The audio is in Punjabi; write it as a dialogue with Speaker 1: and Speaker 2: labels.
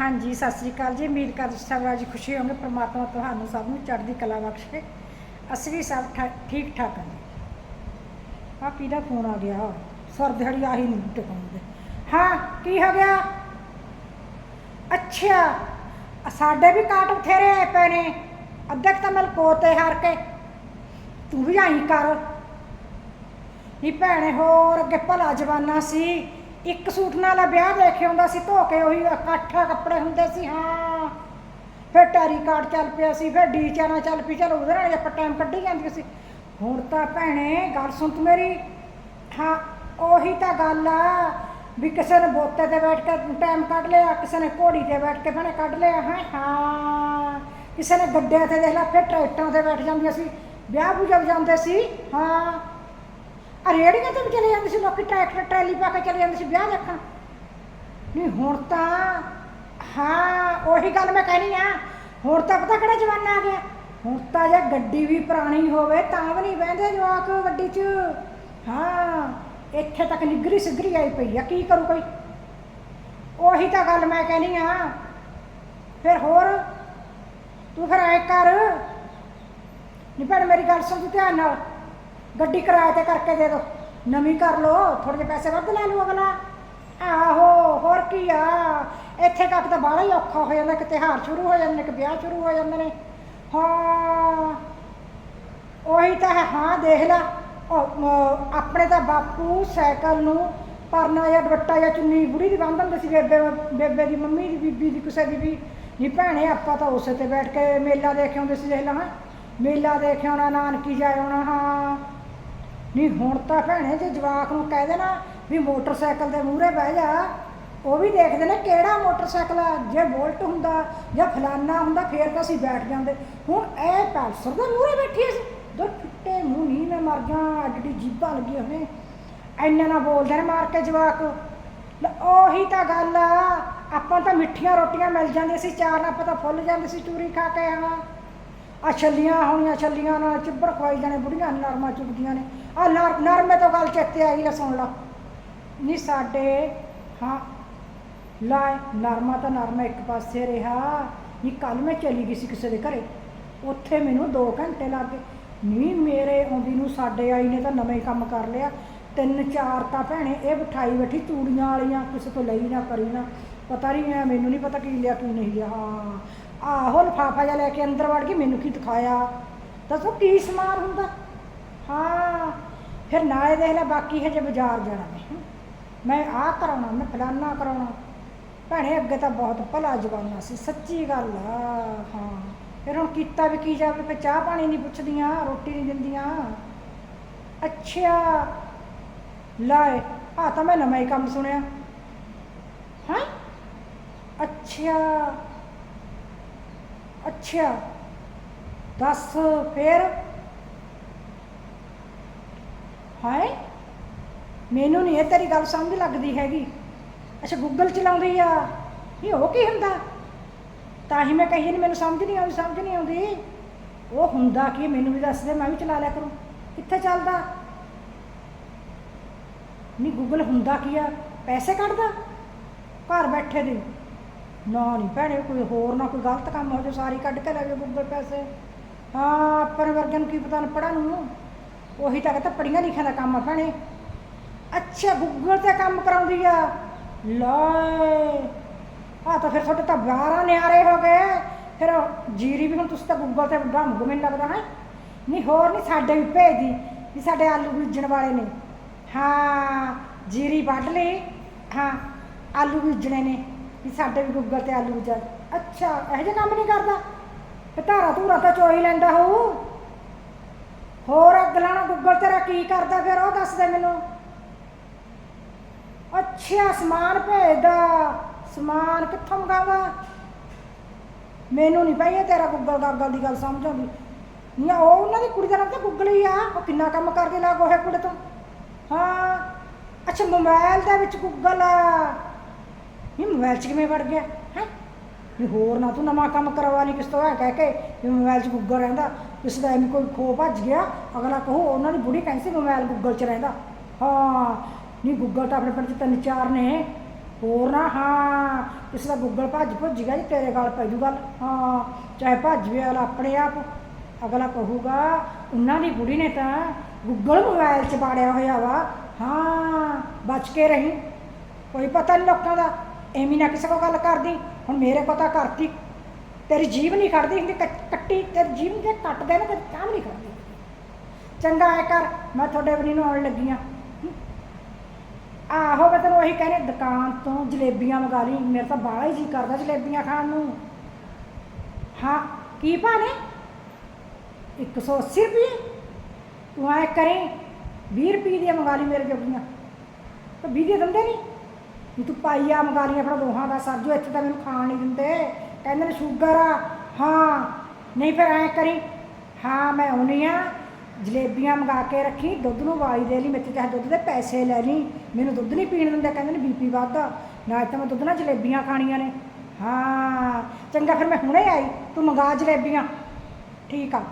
Speaker 1: ਹਾਂਜੀ, ਸਤਿ ਸ੍ਰੀ ਅਕਾਲ ਜੀ। ਉਮੀਦ ਕਰਦਾ ਸਭ ਅੱਜ ਖੁਸ਼ੀ ਹੋਗੇ ਪ੍ਰਮਾਤਮਾ ਤੁਹਾਨੂੰ ਸਭ ਨੂੰ ਚੜ੍ਹਦੀ ਕਲਾ ਬਖਸ਼ੇ। ਅਸੀਂ ਵੀ ਸਭ ਠਾ- ਠੀਕ ਠਾਕ ਹਾਂ ਆ ਕਿਹਦਾ ਫੋਨ ਆ ਗਿਆ? ਸਰ ਦਿਹਾੜੀ ਆਹੀ ਨਹੀਂ ਟਿਕਾਉਂਦੇ ਹਾਂ, ਕੀ ਹੋ ਗਿਆ? ਅੱਛਾ, ਸਾਡੇ ਵੀ ਕਾਟ ਬਥੇਰੇ ਆਏ ਪਏ ਨੇ। ਅੱਧੇ ਕੁ ਤਾਂ ਮਲਕੋਤੇ ਹਾਰ ਕੇ। ਤੂੰ ਵੀ ਆਈ ਕਰ। ਨੀ ਭੈਣੇ, ਹੋਰ ਅੱਗੇ ਭਲਾ ਜਵਾਨਾ ਸੀ। ਇੱਕ ਸੂਟ ਨਾਲ ਆ ਵਿਆਹ ਕੇ ਆਉਂਦਾ ਸੀ, ਧੋ ਕੇ ਉਹੀ ਇਕੱਠਾ ਕੱਪੜੇ ਹੁੰਦੇ ਸੀ, ਹਾਂ। ਫਿਰ ਟੈਰੀ ਕਾਰਡ ਚੱਲ ਪਿਆ ਸੀ, ਫਿਰ ਡੀ ਚਾਨਾ ਚੱਲ ਪਈ, ਚਲ ਉਹਦੇ ਨਾਲ ਆਪਾਂ ਟਾਈਮ ਕੱਢੀ ਜਾਂਦੀ ਸੀ। ਹੁਣ ਤਾਂ ਭੈਣੇ, ਗੱਲ ਸੁਣ ਤੂੰ ਮੇਰੀ। ਹਾਂ, ਉਹੀ ਤਾਂ ਗੱਲ ਆ ਵੀ ਕਿਸੇ ਨੇ ਬੋਤੇ ਤੇ ਬੈਠ ਕੇ ਟਾਈਮ ਕੱਢ ਲਿਆ, ਕਿਸੇ ਨੇ ਘੋੜੀ ਤੇ ਬੈਠ ਕੇ ਭੈਣੇ ਕੱਢ ਲਿਆ, ਹੈ, ਹਾਂ। ਕਿਸੇ ਨੇ ਗੱਡਿਆਂ ਤੇ ਦੇਖ ਲਾ, ਫਿਰ ਟਰੈਕਟਰਾਂ ਤੇ ਬੈਠ ਜਾਂਦੀਆਂ ਸੀ ਵਿਆਹ ਬੁਝਾ ਜਾਂਦੇ ਸੀ, ਹਾਂ। ਆ ਰੇੜੀਆਂ ਤੇ ਵੀ ਚਲੇ ਜਾਂਦੇ ਸੀ ਲੋਕੀ, ਟਰੈਕਟਰ, ਟਰਾਲੀ ਪਾ ਕੇ ਚਲੇ ਜਾਂਦੇ ਸੀ ਵਿਆਹ ਦੇਖਣ। ਨਹੀਂ, ਹੁਣ ਤਾਂ, ਹਾਂ, ਉਹੀ ਗੱਲ ਮੈਂ ਕਹਿਣੀ ਆ। ਹੁਣ ਤਾਂ ਪਤਾ ਕਿਹੜਾ ਜਮਾਨਾ ਆ ਗਿਆ। ਹੁਣ ਤਾਂ ਜੇ ਗੱਡੀ ਵੀ ਪੁਰਾਣੀ ਹੋਵੇ, ਤਾਂ ਵੀ ਨਹੀਂ ਬਹਿੰਦੇ ਜਵਾਕ ਗੱਡੀ 'ਚ। ਹਾਂ, ਇੱਥੇ ਤੱਕ ਨਿਗਰੀ ਸਿਗਰੀ ਆਈ ਪਈ ਆ, ਕੀ ਕਰੂ ਕੋਈ? ਉਹੀ ਤਾਂ ਗੱਲ ਮੈਂ ਕਹਿਣੀ ਆ। ਫਿਰ ਹੋਰ, ਤੂੰ ਫਿਰ ਐ ਕਰ। ਨਹੀਂ ਭੈਣ, ਮੇਰੀ ਗੱਲ ਸੁਣ ਧਿਆਨ ਨਾਲ। ਗੱਡੀ ਕਿਰਾਏ ਤੇ ਕਰਕੇ ਦੇ ਦੋ। ਨਵੀਂ ਕਰ ਲੋ ਥੋੜੇ ਜਿਹੇ ਪੈਸੇ ਵੱਧ ਲੈ ਲਓ ਅਗਲਾ। ਆਹੋ ਹੋਰ ਕੀ ਆ? ਇੱਥੇ ਤੱਕ ਤਾਂ ਬਾਹਲਾ ਹੀ ਔਖਾ ਹੋ ਜਾਂਦਾ ਕਿ ਤਿਉਹਾਰ ਸ਼ੁਰੂ ਹੋ ਜਾਂਦੇ ਨੇ ਕਿ ਵਿਆਹ ਸ਼ੁਰੂ ਹੋ ਜਾਂਦੇ ਨੇ। ਹਾਂ ਉਹੀ ਤਾਂ ਹੈ ਹਾਂ ਦੇਖ ਲੈ। ਉਹ, ਆਪਣੇ ਤਾਂ ਬਾਪੂ ਸਾਈਕਲ ਨੂੰ ਪਰਨਾ ਜਾਂ ਦੁਪੱਟਾ ਜਾਂ ਚੁੰਨੀ ਬੁੜੀ ਦੀ ਬੰਨ੍ਹ ਦਿੰਦੇ ਸੀ ਬੇਬੇ ਬੇਬੇ ਦੀ ਮੰਮੀ ਦੀ ਬੀਬੀ ਦੀ ਕਿਸੇ ਦੀ ਵੀ। ਨਹੀਂ ਭੈਣੇ ਆਪਾਂ ਤਾਂ ਉਸੇ ਤੇ ਬੈਠ ਕੇ ਮੇਲਾ ਦੇਖ ਆਉਂਦੇ ਸੀ ਦੇਖ ਲਾ ਹਾਂ। ਮੇਲਾ ਦੇਖ ਆਉਣਾ ਨਾਨਕੀ ਜਾ ਆਉਣਾ ਹਾਂ। ਨਹੀਂ, ਹੁਣ ਤਾਂ ਭੈਣੇ ਜੇ ਜਵਾਕ ਨੂੰ ਕਹਿ ਦੇਣਾ ਵੀ ਮੋਟਰਸਾਈਕਲ ਦੇ ਮੂਹਰੇ ਬਹਿ ਜਾ, ਉਹ ਵੀ ਦੇਖਦੇ ਨੇ ਕਿਹੜਾ ਮੋਟਰਸਾਈਕਲ ਆ, ਜੇ ਬੋਲਟ ਹੁੰਦਾ ਜਾਂ ਫਲਾਨਾ ਹੁੰਦਾ, ਫੇਰ ਤਾਂ ਅਸੀਂ ਬੈਠ ਜਾਂਦੇ। ਹੁਣ ਇਹ ਪੈਲਸਰ ਦੇ ਮੂਹਰੇ ਬੈਠੀ ਸੀ ਦੋ ਟੁੱਟੇ ਮੂੰਹ, ਨਹੀਂ ਮੈਂ ਮਰ ਜਾ ਅੱਡੀ ਜੀਭਾਂ ਲੱਗੀ ਹੋਣੇ ਐਨਾ ਨਾ ਬੋਲਦੇ ਨੇ ਮਾਰ ਕੇ ਜਵਾਕ। ਉਹੀ ਤਾਂ ਗੱਲ ਆ, ਆਪਾਂ ਤਾਂ ਮਿੱਠੀਆਂ ਰੋਟੀਆਂ ਮਿਲ ਜਾਂਦੀਆਂ ਸੀ, ਚਾਰ ਨਾਲ ਤਾਂ ਫੁੱਲ ਜਾਂਦੇ ਸੀ ਚੂਰੀ ਖਾ ਕੇ ਆਵਾਂ ਆ ਛੱਲੀਆਂ ਹੋਣੀਆਂ, ਛੱਲੀਆਂ ਨਾਲ ਚਿੱਬੜ ਖਵਾਈ ਜਾਣੇ, ਬੁੜੀਆਂ ਨਰਮਾ ਚੁਗਦੀਆਂ ਨੇ। ਆ ਨਰਮੇ ਤੋਂ ਗੱਲ ਚੇਤੇ ਆਈ ਲੈ ਸੁਣ ਲਾ। ਨਹੀਂ ਸਾਡੇ, ਹਾਂ, ਲੈ, ਨਰਮਾ ਤਾਂ ਨਰਮਾ ਇੱਕ ਪਾਸੇ ਰਿਹਾ। ਨਹੀਂ ਕੱਲ ਮੈਂ ਚਲੀ ਗਈ ਸੀ ਕਿਸੇ ਦੇ ਘਰੇ। ਉੱਥੇ ਮੈਨੂੰ 2 ਘੰਟੇ ਲੱਗ ਗਏ। ਨਹੀਂ ਮੇਰੇ ਆਉਂਦੀ ਨੂੰ ਸਾਡੇ ਆਈ ਨੇ ਤਾਂ ਨਵੇਂ ਕੰਮ ਕਰ ਲਿਆ। ਤਿੰਨ ਚਾਰ ਤਾਂ ਭੈਣੇ, ਇਹ ਬਿਠਾਈ ਬੈਠੀ ਚੂੜੀਆਂ ਵਾਲੀਆਂ, ਕਿਸੇ ਤੋਂ ਲਈ ਨਾ, ਕਰੀ ਨਾ। ਪਤਾ ਨਹੀਂ ਐ, ਮੈਨੂੰ ਨਹੀਂ ਪਤਾ ਕੀ ਲਿਆ ਕੀ ਨਹੀਂ ਲਿਆ। ਹਾਂ ਆਹੋ ਲਫਾਫਾ ਜਿਹਾ ਲੈ ਕੇ ਅੰਦਰ ਵੜ ਗਈ ਮੈਨੂੰ ਕੀ ਦਿਖਾਇਆ? ਦੱਸੋ ਕੀ ਸਮਾਨ ਹੁੰਦਾ? ਹਾਂ, ਫਿਰ ਨਾਲੇ ਦੇਖ ਲੈ ਬਾਕੀ ਹਜੇ ਬਾਜ਼ਾਰ ਜਾਣਾ ਮੈਂ ਮੈਂ ਆਹ ਕਰਾਉਣਾ, ਮੈਂ ਫਲਾਨਾ ਕਰਾਉਣਾ। ਭੈਣੇ, ਅੱਗੇ ਤਾਂ ਬਹੁਤ ਭਲਾ ਜਵਾਨਾ ਸੀ, ਸੱਚੀ ਗੱਲ ਆ, ਹਾਂ। ਫਿਰ ਹੁਣ ਕੀਤਾ ਵੀ ਕੀ ਜਾਵੇ? ਫਿਰ ਚਾਹ ਪਾਣੀ ਨਹੀਂ ਪੁੱਛਦੀਆਂ, ਰੋਟੀ ਨਹੀਂ ਦਿੰਦੀਆਂ। ਅੱਛਾ ਲੈ ਆ ਤਾਂ ਮੈਂ ਨਵਾਂ ਹੀ ਕੰਮ ਸੁਣਿਆ। ਹਾਂ? ਅੱਛਾ ਅੱਛਾ। ਦੱਸ ਫੇਰ। ਹਾਏ, ਮੈਨੂੰ ਨਹੀਂ ਇਹ ਤੇਰੀ ਗੱਲ ਸਮਝ ਲੱਗਦੀ ਹੈਗੀ। ਅੱਛਾ ਗੂਗਲ ਚਲਾਉਂਦੀ ਆ। ਇਹ ਉਹ ਕੀ ਹੁੰਦਾ? ਤਾਂ ਹੀ ਮੈਂ ਕਹੀ ਨਹੀਂ ਮੈਨੂੰ ਸਮਝ ਨਹੀਂ ਆਉਂਦੀ, ਸਮਝ ਨਹੀਂ ਆਉਂਦੀ। ਉਹ ਹੁੰਦਾ ਕੀ, ਮੈਨੂੰ ਵੀ ਦੱਸ ਦੇ, ਮੈਂ ਵੀ ਚਲਾ ਲਿਆ ਕਰੂੰ। ਕਿੱਥੇ ਚੱਲਦਾ? ਨਹੀਂ ਗੂਗਲ ਹੁੰਦਾ ਕੀ ਆ? ਪੈਸੇ ਕੱਢਦਾ? ਘਰ ਬੈਠੇ ਦੇ। ਨਾ ਨਹੀਂ ਭੈਣੇ, ਕੋਈ ਹੋਰ ਨਾ ਕੋਈ ਗਲਤ ਕੰਮ ਹੋ ਜਾ ਸਾਰੀ ਕੱਢ ਕੇ ਲੈ ਜਾਓ ਗੂਗਲ ਪੈਸੇ। ਹਾਂ, ਆਪਣੇ ਵਰਗਿਆਂ ਨੂੰ ਕੀ ਪਤਾ ਨਾ ਪੜ੍ਹਨ ਨੂੰ? ਉਹੀ ਤਾਂ ਕਹਿੰਦਾ ਪੜੀਆਂ ਲਿਖਿਆ ਦਾ ਕੰਮ ਆ ਭੈਣੇ। ਅੱਛਾ ਗੂਗਲ ਤੇ ਕੰਮ ਕਰਾਉਂਦੀ ਆ। ਲੈ ਆ ਤਾਂ ਫਿਰ ਤੁਹਾਡੇ ਤਾਂ 12 ਨਿਆਰੇ ਹੋ ਗਏ। ਫਿਰ ਜੀਰੀ ਵੀ ਹੁਣ ਤੁਸੀਂ ਤਾਂ ਗੂਗਲ ਤੇ ਡੰਗ ਮੈਨੂੰ ਲੱਗਦਾ, ਹੈ? ਨਹੀਂ ਹੋਰ ਨਹੀਂ ਸਾਡੇ ਵੀ ਭੇਜਦੀ, ਵੀ ਸਾਡੇ ਆਲੂ ਬੀਜਣ ਵਾਲੇ ਨੇ। ਹਾਂ, ਜੀਰੀ ਵੱਢ ਲਈ। ਹਾਂ, ਆਲੂ ਬੀਜਣੇ ਨੇ। ਵੀ ਸਾਡੇ ਵੀ ਗੂਗਲ ਤੇ ਆਲੂ ਬੀਜ ਅੱਛਾ, ਇਹੋ ਜਿਹਾ ਕੰਮ ਨਹੀਂ ਕਰਦਾ? ਤੇ ਧਾਰਾ ਧੂਰਾ ਤਾਂ ਚੋਈ ਲੈਂਦਾ ਹੋਊ। ਹੋਰ ਅਗਲਾ ਗੂਗਲ ਤੇਰਾ ਕੀ ਕਰਦਾ ਫਿਰ, ਉਹ ਦੱਸ ਦੇ ਮੈਨੂੰ। ਅੱਛਾ, ਸਮਾਨ ਭੇਜਦਾ। ਸਮਾਨ ਕਿੱਥੋਂ ਮੰਗਾਵਾ? ਮੈਨੂੰ ਨਹੀਂ ਪਈ ਇਹ ਤੇਰਾ ਗੂਗਲ ਗਾਗਲ ਦੀ ਗੱਲ ਸਮਝ ਆਉਂਦੀ। ਨਹੀਂ, ਉਹ ਉਹਨਾਂ ਦੀ ਕੁੜੀ ਦਾ ਨਾਮ ਤਾਂ ਗੂਗਲ ਹੀ ਆ। ਉਹ ਕਿੰਨਾ ਕੰਮ ਕਰਕੇ ਲਾ ਗੋਹੇ ਕੁੜੇ ਤੋਂ। ਹਾਂ, ਅੱਛਾ ਮੋਬਾਈਲ ਦੇ ਵਿੱਚ ਗੂਗਲ ਆ। ਇਹ ਮੋਬਾਈਲ 'ਚ ਕਿਵੇਂ ਵੜ ਗਿਆ, ਹੈ? ਵੀ ਹੋਰ ਨਾ ਤੂੰ ਨਵਾਂ ਕੰਮ ਕਰਵਾ ਨਹੀਂ ਕਿਸ ਤੋਂ ਹੈ ਕਹਿ ਕੇ ਵੀ ਮੋਬਾਈਲ 'ਚ ਗੂਗਲ ਰਹਿੰਦਾ ਕਿਸੇ ਦਾ ਐਵੇਂ ਕੋਈ ਖੋ ਭੱਜ ਗਿਆ, ਅਗਲਾ ਕਹੋ ਉਹਨਾਂ ਦੀ ਬੁੜੀ ਕਹਿੰਦੀ ਸੀ ਮੋਬਾਈਲ ਗੂਗਲ 'ਚ ਰਹਿੰਦਾ। ਹਾਂ, ਨਹੀਂ ਗੂਗਲ ਤਾਂ ਆਪਣੇ ਪਿੰਡ 'ਚ ਤਿੰਨ ਚਾਰ ਨੇ, ਹੋਰ ਨਾ, ਹਾਂ ਕਿਸੇ ਦਾ ਗੁੱਗਲ ਭੱਜ ਭੁੱਜ ਗਿਆ ਜੀ, ਤੇਰੇ ਗੱਲ ਪੈ ਜੂ ਗੱਲ। ਹਾਂ, ਚਾਹੇ ਭੱਜ ਵੀ ਅਗਲਾ ਆਪਣੇ ਆਪ, ਅਗਲਾ ਕਹੂਗਾ, ਉਹਨਾਂ ਦੀ ਬੁੜੀ ਨੇ ਤਾਂ ਗੁੱਗਲ ਮੋਬਾਈਲ 'ਚ ਬਾੜਿਆ ਹੋਇਆ ਵਾ। ਹਾਂ, ਬਚ ਕੇ ਰਹੀ। ਕੋਈ ਪਤਾ ਨਹੀਂ ਲੋਕਾਂ ਦਾ। ਐਵੇਂ ਨਾ ਕਿਸੇ ਕੋ ਗੱਲ ਕਰਦੀ, ਹੁਣ ਮੇਰੇ ਕੋ ਤਾਂ ਕਰਤੀ ਤੇਰੀ ਜੀਭ ਨਹੀਂ ਖੜਦੀ ਹੁੰਦੀ ਕੱਟ- ਕੱਟੀ, ਤੇਰੀ ਜੀਭ ਜੇ ਕੱਟ ਦੇ ਨਾ ਤੇ ਕੰਮ ਨਹੀਂ ਕਰਦੀ ਚੰਗਾ ਐ ਕਰ, ਮੈਂ ਤੁਹਾਡੇ ਬਣੀ ਨੂੰ ਆਉਣ ਲੱਗੀ ਆ। ਆਹੋ, ਮੈਂ ਤੈਨੂੰ ਉਹੀ ਕਹਿੰਦੀ, ਦੁਕਾਨ ਤੋਂ ਜਲੇਬੀਆਂ ਮੰਗਾ ਲਈ। ਮੇਰੇ ਤਾਂ ਬਾਹਲਾ ਹੀ ਜੀ ਕਰਦਾ ਜਲੇਬੀਆਂ ਖਾਣ ਨੂੰ। ਹਾਂ, ਕੀ ਭਾਣੇ 180 ਰੁਪਏ ਤੂੰ ਐ ਕਰੀ 20 ਰੁਪਏ ਦੀਆਂ ਮੰਗਾ ਲਈ ਮੇਰੇ ਜੋਗੀਆਂ। ਤਾਂ 20 ਦੇ ਦਿੰਦੇ ਨਹੀਂ? ਤੂੰ ਪਾਈਆ ਮੰਗਾ ਲਈ ਆਪਣਾ ਦੋਹਾਂ ਦਾ ਸਰਜੋ ਇੱਥੇ ਤਾਂ ਮੈਨੂੰ ਖਾਣ ਨਹੀਂ ਦਿੰਦੇ। ਕਹਿੰਦੇ ਨੇ ਸ਼ੂਗਰ ਆ। ਹਾਂ, ਨਹੀਂ ਫਿਰ ਐ ਕਰੀ। ਹਾਂ, ਮੈਂ ਆਉਣੀ ਆ, ਜਲੇਬੀਆਂ ਮੰਗਾ ਕੇ ਰੱਖੀ, ਦੁੱਧ ਨੂੰ ਵਾਲੀ ਦੇ ਲਈ ਮੇਰੇ ਤੇ ਦੁੱਧ ਦੇ ਪੈਸੇ ਲੈ ਲਈ। ਮੈਨੂੰ ਦੁੱਧ ਨਹੀਂ ਪੀਣ ਦਿੰਦੇ, ਕਹਿੰਦੇ ਨੇ ਬੀਪੀ ਵੱਧਦਾ ਨਾ ਤਾਂ ਮੈਂ ਦੁੱਧ ਨਾਲ ਜਲੇਬੀਆਂ ਖਾਣੀਆਂ ਨੇ। ਹਾਂ, ਚੰਗਾ ਫਿਰ ਮੈਂ ਹੁਣੇ ਆਈ, ਤੂੰ ਮੰਗਾ ਜਲੇਬੀਆਂ। ਠੀਕ ਆ।